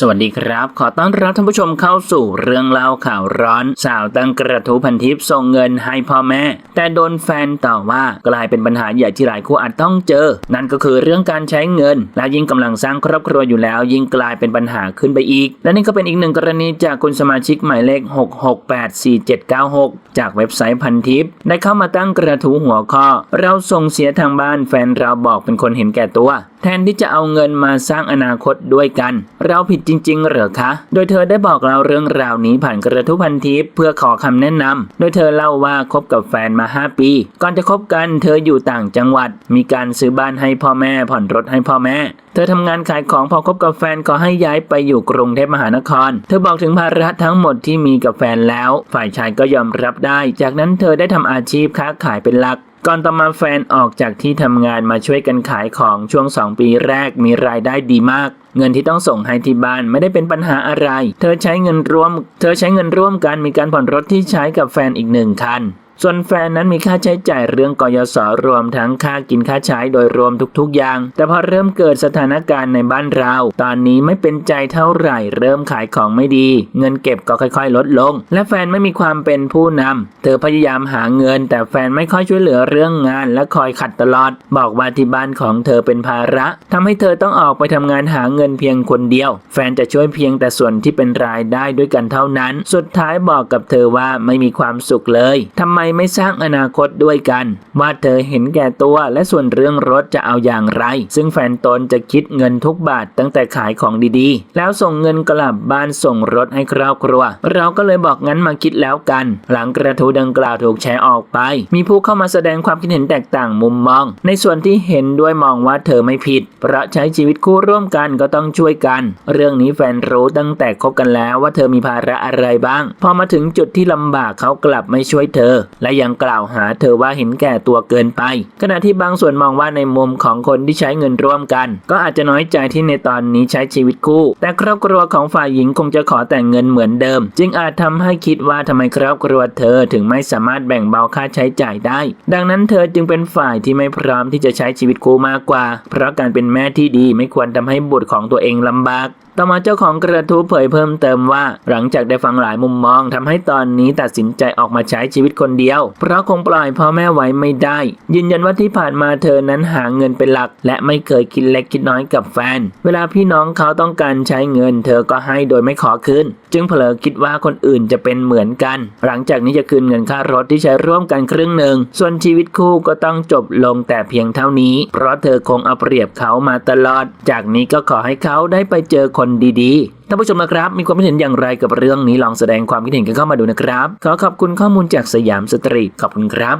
สวัสดีครับ ขอต้อนรับท่านผู้ชมเข้าสู่เรื่องเล่าข่าวร้อน สาวตั้งกระทู้พันทิปส่งเงินให้พ่อแม่ แต่โดนแฟนต่อว่ากลายเป็นปัญหาใหญ่ที่หลายคู่อาจต้องเจอ นั่นก็คือเรื่องการใช้เงิน และยิ่งกำลังสร้างครอบครัวอยู่แล้ว ยิ่งกลายเป็นปัญหาขึ้นไปอีก และนี่ก็เป็นอีกหนึ่งกรณีจากคุณสมาชิกหมายเลข 6684796 จากเว็บไซต์พันทิปได้เข้ามาตั้งกระทู้หัวข้อ เราส่งเสียทางบ้านแฟนเราบอกเป็นคนเห็นแก่ตัว แทนที่จะเอาเงินมาสร้างอนาคตด้วยกัน เราผิดจริง ๆ เหรอคะ โดยเธอได้บอกเราเรื่องราวนี้ผ่านกระทู้พันทิปเพื่อขอคำแนะนำโดยเธอเล่าว่าคบกับแฟนมา 5 ปี ก่อนจะคบกันเธออยู่ต่างจังหวัด มีการซื้อบ้านให้พ่อแม่ผ่อนรถให้พ่อแม่ เธอทำงานขายของพอคบกับแฟนก็ให้ย้ายไปอยู่กรุงเทพมหานคร เธอบอกถึงภาระทั้งหมดที่มีกับแฟนแล้ว ฝ่ายชายก็ยอมรับได้ จากนั้นเธอได้ทำอาชีพค้าขายเป็นหลัก ก่อนต่อมาแฟนออกจากที่ทำงานมาช่วยกันขายของช่วง 2 ปีแรกมีรายได้ดีมาก เงินที่ต้องส่งให้ที่บ้านไม่ได้เป็นปัญหาอะไร เธอใช้เงินร่วม เธอใช้เงินร่วมกันมีการผ่อนรถที่ใช้กับแฟนอีกหนึ่งคัน ส่วนแฟนนั้นมีค่าใช้จ่ายเรื่องกยศรวมทั้งค่ากินค่าใช้โดยรวมทุกๆ อย่าง แต่พอเริ่มเกิดสถานการณ์ในบ้านเรา ตอนนี้ไม่เป็นใจเท่าไหร่เริ่มขายของไม่ดี เงินเก็บก็ค่อยๆ ลดลง และแฟนไม่มีความเป็นผู้นำเธอพยายามหาเงิน แต่แฟนไม่ค่อยช่วยเหลือเรื่องงาน และคอยขัดตลอด บอกว่าที่บ้านของเธอเป็นภาระทำให้เธอต้องออกไปทำงานหาเงินเพียงคนเดียว แฟนจะช่วยเพียงแต่ส่วนที่เป็นรายได้ด้วยกันเท่านั้น สุดท้ายบอกกับเธอว่าไม่มีความสุขเลยทำไมไม่สร้างอนาคตด้วยกัน ว่าเธอเห็นแก่ตัวและส่วนเรื่องรถจะเอาอย่างไร ซึ่งแฟนตนจะคิดเงินทุกบาทตั้งแต่ขายของดีๆ แล้วส่งเงินกลับบ้านส่งรถให้ครอบครัว เราก็เลยบอกงั้นมาคิดแล้วกัน หลังกระทู้ดังกล่าวถูกแชร์ออกไป มีผู้เข้ามาแสดงความคิดเห็นแตกต่างมุมมอง ในส่วนที่เห็นด้วยมองว่าเธอไม่ผิด เพราะใช้ชีวิตคู่ร่วมกันก็ต้องช่วยกัน เรื่องนี้แฟนรู้ตั้งแต่คบกันแล้วว่าเธอมีภาระอะไรบ้าง พอมาถึงจุดที่ลำบากเขากลับไม่ช่วยเธอและยังกล่าวหาเธอว่าเห็นแก่ตัวเกินไป ขณะที่บางส่วนมองว่าในมุมของคนที่ใช้เงินร่วมกัน ก็อาจจะน้อยใจที่ในตอนนี้ใช้ชีวิตคู่ แต่ครอบครัวของฝ่ายหญิงคงจะขอแต่งเงินเหมือนเดิม จึงอาจทำให้คิดว่าทำไมครอบครัวเธอถึงไม่สามารถแบ่งเบาค่าใช้จ่ายได้ ดังนั้นเธอจึงเป็นฝ่ายที่ไม่พร้อมที่จะใช้ชีวิตคู่มากกว่า เพราะการเป็นแม่ที่ดีไม่ควรทำให้บุตรของตัวเองลำบากต่อมาเจ้าของกระทู้เผยเพิ่มเติมว่า หลังจากได้ฟังหลายมุมมองทำให้ตอนนี้ตัดสินใจออกมาใช้ชีวิตคนเดียวเพราะคงปล่อยพ่อแม่ไว้ไม่ได้ ยืนยันว่าที่ผ่านมาเธอนั้นหาเงินเป็นหลัก และไม่เคยคิดเล็กคิดน้อยกับแฟน เวลาพี่น้องเขาต้องการใช้เงิน เธอก็ให้โดยไม่ขอคืนจึงเผลอคิดว่าคนอื่นจะเป็นเหมือนกัน หลังจากนี้จะคืนเงินค่ารถที่ใช้ร่วมกันครึ่งหนึ่ง ส่วนชีวิตคู่ก็ต้องจบลงแต่เพียงเท่านี้ เพราะเธอคงเอาเปรียบเขามาตลอด จากนี้ก็ขอให้เขาได้ไปเจอคนดีๆ ท่านผู้ชมนะครับ มีความคิดเห็นอย่างไรกับเรื่องนี้ลองแสดงความคิดเห็นกันเข้ามาดูนะครับ ขอขอบคุณข้อมูลจากสยามสตรีขอบคุณครับ